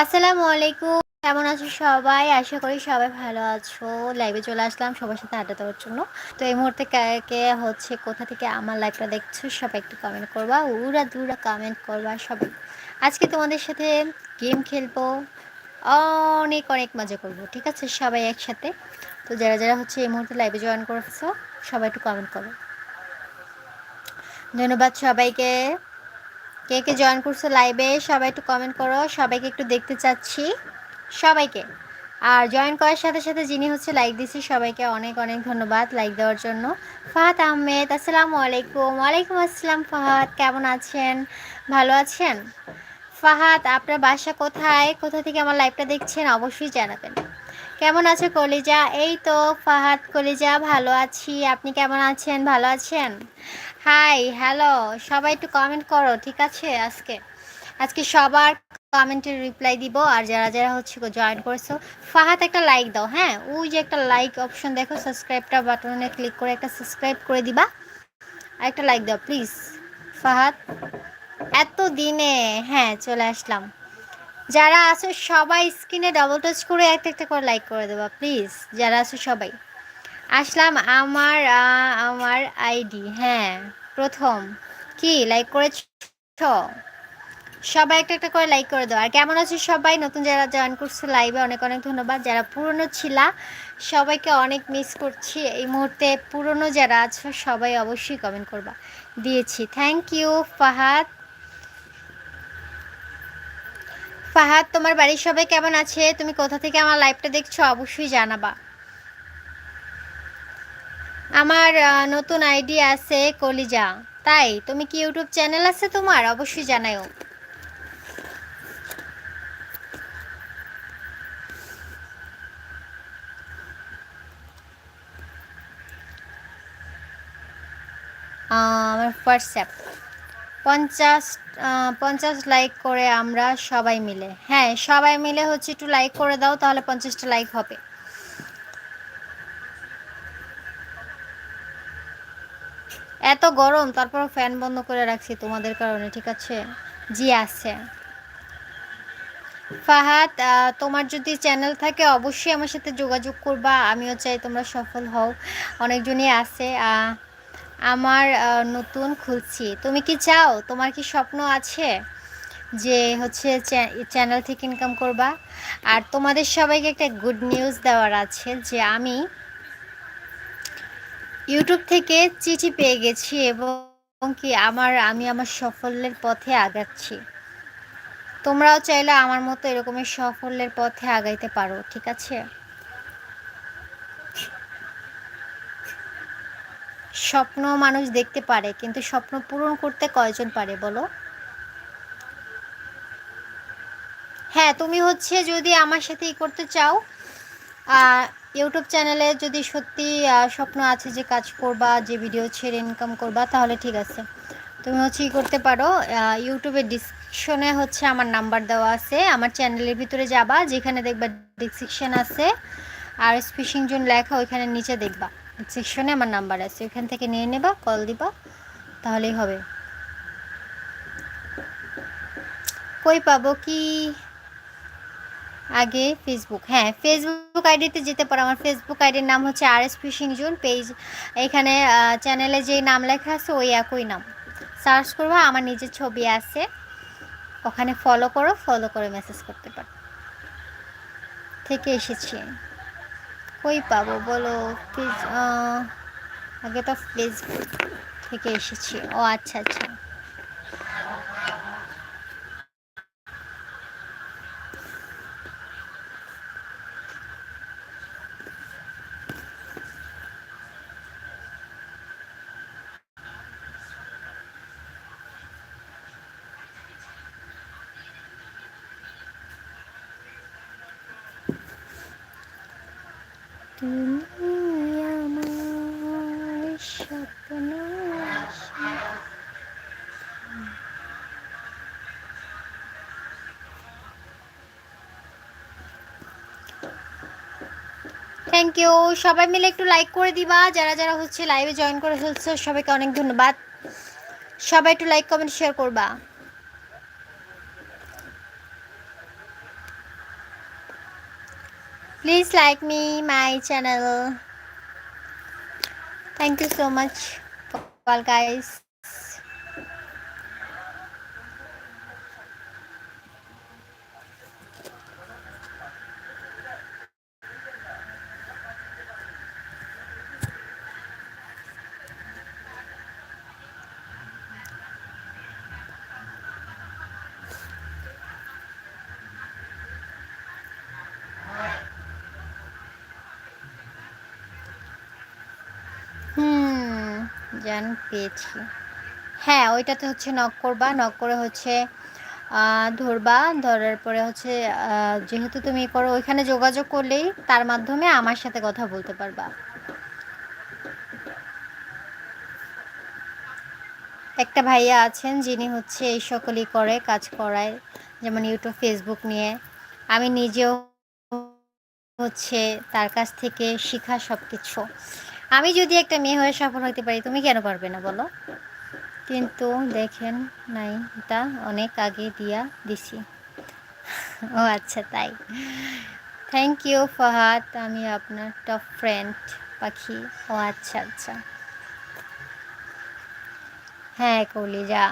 আসসালামু আলাইকুম। কেমন আছো সবাই? আশা করি সবাই ভালো আছো। লাইভে চলে আসলাম সবার সাথে আড্ডা দেওয়ার জন্য। তো এই মুহূর্তে কে হচ্ছে, কোথা থেকে আমার লাইভটা দেখছ সবাই একটু কমেন্ট করবা। উড়া দুরা কমেন্ট করবা সবাই। আজকে তোমাদের সাথে গেম খেলব। অনেক অনেক মজা করব, ঠিক আছে? সবাই একসাথে। তো যারা যারা হচ্ছে এই মুহূর্তে লাইভে জয়েন করেছ, সবাই একটু কমেন্ট করো। ধন্যবাদ সবাইকে। কে কে জয়েন করছ লাইভে সবাই একটু কমেন্ট করো, সবাইকে একটু দেখতে চাচ্ছি। সবাইকে। আর জয়েন করার সাথে সাথে যিনি হচ্ছে লাইক দিছি সবাইকে অনেক অনেক ধন্যবাদ লাইক দেওয়ার জন্য। ফাহাদ আহমেদ, আসসালামু আলাইকুম। ওয়ালাইকুম আসসালাম, ফাহাদ। কেমন আছেন? ভালো আছেন? ফাহাদ, আপনার বাসা কোথায়? কোথা থেকে আমার লাইভটা দেখছেন? অবশ্যই জানাবেন। কেমন আছে কলিজা? এই তো ফাহাদ, কলিজা, ভালো আছি। আপনি কেমন আছেন? ভালো আছেন? হাই হ্যালো সবাই একটু কমেন্ট করো, ঠিক আছে আজকে? আজকে সবার কমেন্টের রিপ্লাই দিব, আর যারা যারা হচ্ছে জয়েন করেছ ফাহাত একটা লাইক দাও হ্যাঁ? ওই যে একটা লাইক অপশন দেখো সাবস্ক্রাইবটা বাটনে ক্লিক করে একটা সাবস্ক্রাইব করে দিবা। আর একটা লাইক দাও প্লিজ ফাহাত এত দিনে হ্যাঁ চলে আসলাম। যারা আছো সবাই স্ক্রিনে ডবল টাচ করে একটা একটা করে লাইক করে দেবা প্লিজ যারা আছো সবাই। আসলাম আমার আমার আইডি হ্যাঁ প্রথম। কি লাইক করেছ? সবাই একটা একটা করে লাইক করে দাও। আর কেমন আছো সবাই? নতুন যারা জয়েন করছে লাইভে অনেক অনেক ধন্যবাদ। যারা পুরনো ছিলা, সবাইকে অনেক মিস করছি। এই মুহূর্তে পুরনো যারা আছো, সবাই অবশ্যই কমেন্ট করবা। দিয়েছি। Thank you Fahad. ফাহাদ, তোমার বাড়ির সবাই কেমন আছে? তুমি কোথা থেকে আমার লাইভটা দেখছ? অবশ্যই জানাবা। আমার নতুন আইডি আছে কলিজা। তাই, তুমি কি ইউটিউব চ্যানেল আছে তোমার? অবশ্যই জানাও আমার হোয়াটসঅ্যাপ পঞ্চাশ পঞ্চাশ লাইক করে আমরা সবাই মিলে। হ্যাঁ সবাই মিলে হচ্ছে একটু লাইক করে দাও, তাহলে পঞ্চাশটা লাইক হবে। এত গরম তারপর ফ্যান বন্ধ করে রাখছি তোমাদের কারণে, ঠিক আছে? জি, আছে। ফাহাদ তোমার যদি চ্যানেল থাকে, অবশ্যই আমার সাথে যোগাযোগ করবা, আমিও চাই তোমরা সফল হও। অনেকজনই আছে আমার নতুন খুলছি। তুমি কি চাও? তোমার কি স্বপ্ন আছে যে হচ্ছে চ্যানেল থেকে ইনকাম করবা? আর তোমাদের সবাইকে একটা গুড নিউজ দেওয়ার আছে যে আমি ইউটিউব থেকে চিঠি পেয়ে গেছি এবং কি আমার, আমি আমার সাফল্যের পথে আগাচ্ছি। তোমরাও চাইলে আমার মতো এরকমের সাফল্যের পথে আগাইতে পারো, ঠিক আছে? স্বপ্ন মানুষ দেখতে পারে, কিন্তু স্বপ্ন পূরণ করতে কয়জন পারে বলো? হ্যাঁ তুমি হচ্ছে যদি আমার সাথে ই করতে চাও ইউটিউব চ্যানেলে যদি সত্যি স্বপ্ন আছে যে কাজ করবা, যে ভিডিও ছেড়ে ইনকাম করবা, তাহলে ঠিক আছে। তুমি হচ্ছে ই করতে পারো ইউটিউবের ডিসক্রিপশনে হচ্ছে আমার নাম্বার দেওয়া আছে, আমার চ্যানেলের ভিতরে যাবা, যেখানে দেখবা ডিসক্রিপশন আছে, আর স্পিশিং জোন লেখা ওইখানে নিচে দেখবা। সেকশনে আমার নাম্বার আছে। ওইখান থেকে নিয়ে নেবা কল দিবা, তাহলেই হবে। কই পাবো কি? আগে ফেসবুক হ্যাঁ ফেসবুক আইডিতে যেতে পারো। আমার ফেসবুক আইডির নাম হচ্ছে R S fishing zone page এখানে চ্যানেলে যেই নাম লেখা আছে, ওই একই নাম। সার্চ করব, আমার নিজের ছবি আছে। ওখানে ফলো করো ফলো করে মেসেজ করতে পারো। থেকে এসেছি কই পাবো বলো? প্লিজ আগে তো ফেসবুক থেকে এসেছি। ও আচ্ছা আচ্ছা। তুমি আমার স্বপ্ন থ্যাংক ইউ সবাই মিলে একটু লাইক করে দিবা। যারা যারা হচ্ছে লাইভে জয়েন করে ফেলছে, সবাইকে অনেক ধন্যবাদ। সবাই একটু লাইক কমেন্ট শেয়ার করবা। Please like me, my channel. Thank you so much for all guys. হুম, জান, পেয়েছি। হ্যাঁ ওইটাতে হচ্ছে নক করবা নক করে হচ্ছে ধরবা, ধরার পরে হচ্ছে যেহেতু তুমি করো, ওইখানে যোগাযোগ করলেই তার মাধ্যমে আমার সাথে কথা বলতে পারবা। একটা ভাইয়া আছেন, যিনি হচ্ছে এই সকলই করে, কাজ করায়, যেমন ইউটিউব, ফেসবুক নিয়ে। আমি নিজেও হচ্ছে তার কাছ থেকে শেখা সব কিছু আমি যদি একটা মেয়ে হয়ে সফল হতে পারি, তুমি কেন পারবে না বলো? কিন্তু দেখেন নাই এটা অনেক আগে দিয়া দিছি। ও আচ্ছা তাই। থ্যাংক ইউ ফাহাদ আমি আপনার টপ ফ্রেন্ড পাখি। ও আচ্ছা আচ্ছা। হ্যাঁ কলিজা।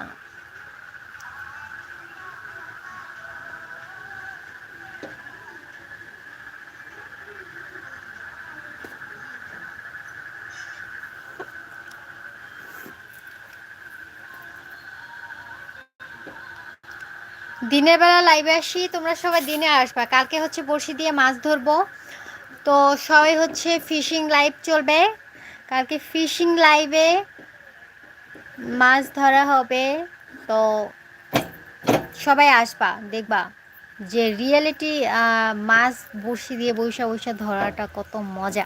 দিনের বেলা লাইভে আসি, তোমরা সবাই দিনে আসবা। কালকে হচ্ছে বড়শি দিয়ে মাছ ধরবো। তো সবাই হচ্ছে ফিশিং লাইভ চলবে। কালকে ফিশিং লাইভে মাছ ধরা হবে। তো সবাই আসবা, দেখবা যে রিয়েলিটি মাছ বড়শি দিয়ে বৈশা বৈশা ধরাটা কত মজা।